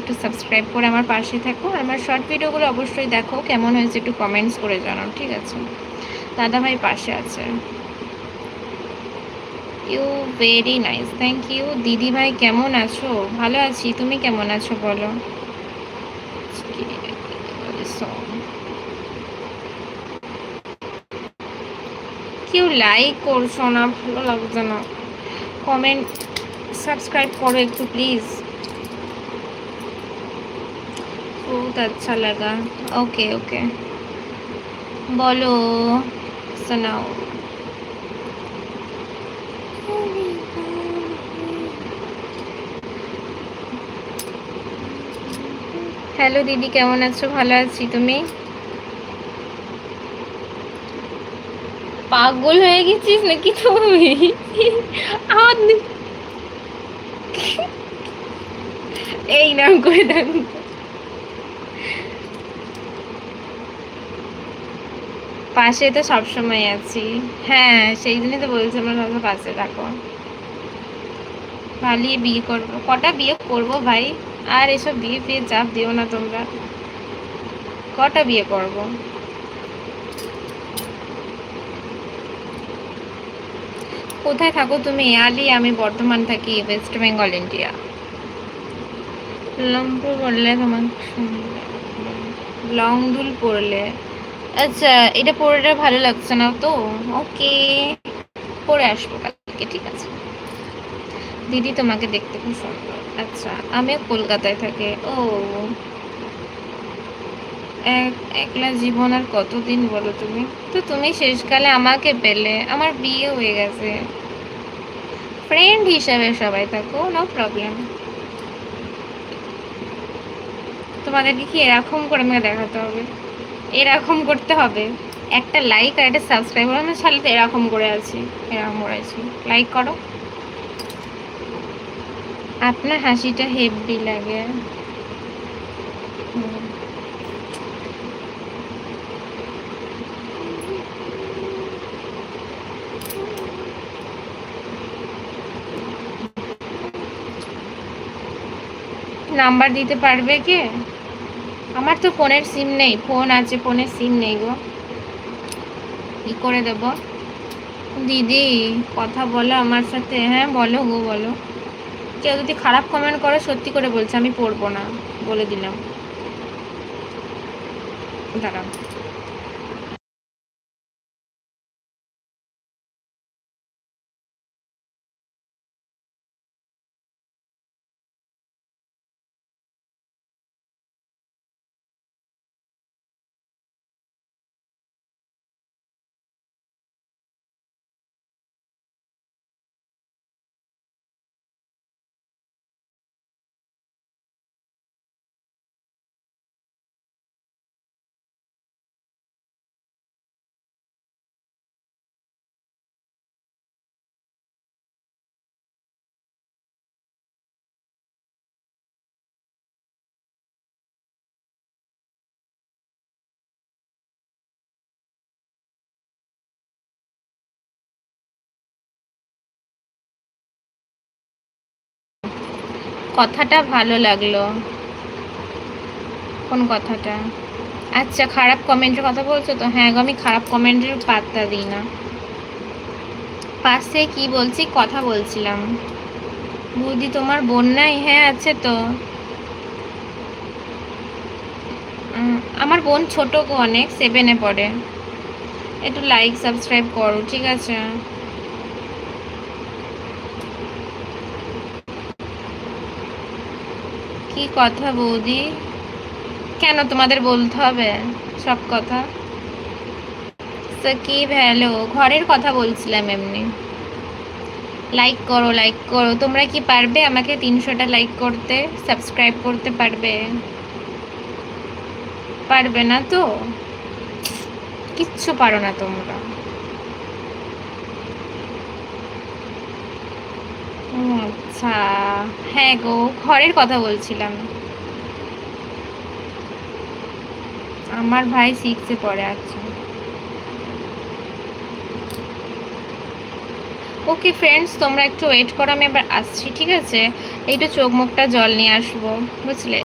একটু সাবস্ক্রাইব করে আমার পাশে থাকো। আমার শর্ট ভিডিওগুলো অবশ্যই দেখো, কেমন হয়েছে একটু কমেন্টস করে জানাও, ঠিক আছে? দাদা ভাই পাশে আছে। You very nice thank you দিদি ভাই কেমন আছো? ভালো আছি, তুমি কেমন আছো বলো? কেউ লাইক করছ না, ভালো লাগছে না। কমেন্ট সাবস্ক্রাইব করো একটু প্লিজ बहुत अच्छा लगा ओके ओके बोलो सुनाओ হ্যালো দিদি কেমন আছো ভালো আছি তুমি পাগল হয়ে গেছিস নাকি তুই আমার এই নাম করে দেন পাশে তো সবসময় আছি। হ্যাঁ সেই জন্যই তো বলছি আমার ভাবে পাশে থাকো। পালিয়ে বিয়ে করব। কটা বিয়ে করব ভাই? আর এসব বিয়ে ফিয়ে চাপ দিও না তোমরা। কটা বিয়ে করব? কোথায় থাকো তুমি? আলি, আমি বর্ধমান থাকি ওয়েস্ট বেঙ্গল ইন্ডিয়া লম্পুর পড়লে তোমার লং দুল পড়লে আচ্ছা এটা পরে ভালো লাগছে না তো? ওকে পরে আসব কালকে, ঠিক আছে। দিদি তোমাকে দেখতে খুব সুন্দর আচ্ছা আমিও কলকাতায় থাকি। ও, এক, একলা জীবন আর কতদিন বলো তুমি? তো তুমি শেষকালে আমাকে পেলে, আমার বিয়ে হয়ে গেছে। ফ্রেন্ড হিসাবে সবাই থাকো নো প্রবলেম তোমাদেরকে কি এরকম করে আমাকে দেখাতে হবে। এরকম করতে হবে। একটা লাইক আর একটা সাবস্ক্রাইব আমি সালে তো এরকম করে আছি, এরকম করে আছি। লাইক করো। আপনার হাসিটা হেভি লাগে। নাম্বার দিতে পারবে কে? আমার তো ফোনের সিম নেই, ফোন আছে, ফোনের সিম নেই গো। কি করে দেব? দিদি, কথা বলো আমার সাথে। হ্যাঁ বলো গো, বলো। কেউ যদি খারাপ কমেন্ট করে, সত্যি করে বলছে, আমি পড়ব না, বলে দিলাম। দাঁড়াও। কথাটা ভালো লাগল। কোন কথাটা? আচ্ছা খারাপ কমেন্টের কথা বলছো তো? হ্যাঁ আমি খারাপ কমেন্টের পাত্তা দিই না। পাশে কি বলছি? কথা বলছিলাম। বুদ্ধি তোমার বোন নাই? হ্যাঁ আছে তো। আমার বোন ছোট অনেক সেভেনে পড়ে। একটু লাইক সাবস্ক্রাইব করো, ঠিক আছে? কি কথা বৌদি? কেন তোমাদের বলতে হবে সব কথা? তো কি ভ্যালো? ঘরের কথা বলছিলাম এমনি। লাইক করো লাইক করো। তোমরা কি পারবে আমাকে তিনশোটা লাইক করতে? সাবস্ক্রাইব করতে পারবে? পারবে না তো? কিচ্ছু পারো না তোমরা। আচ্ছা। হ্যাঁ গো, ঘরের কথা বলছিলাম। আমার ভাই সিক্সে পড়ে আচ্ছা ওকে ফ্রেন্ডস তোমরা একটু ওয়েট করো, আমি এবার আসছি, ঠিক আছে? এইটা চোখ মুখটা জল নিয়ে আসব, বুঝলে?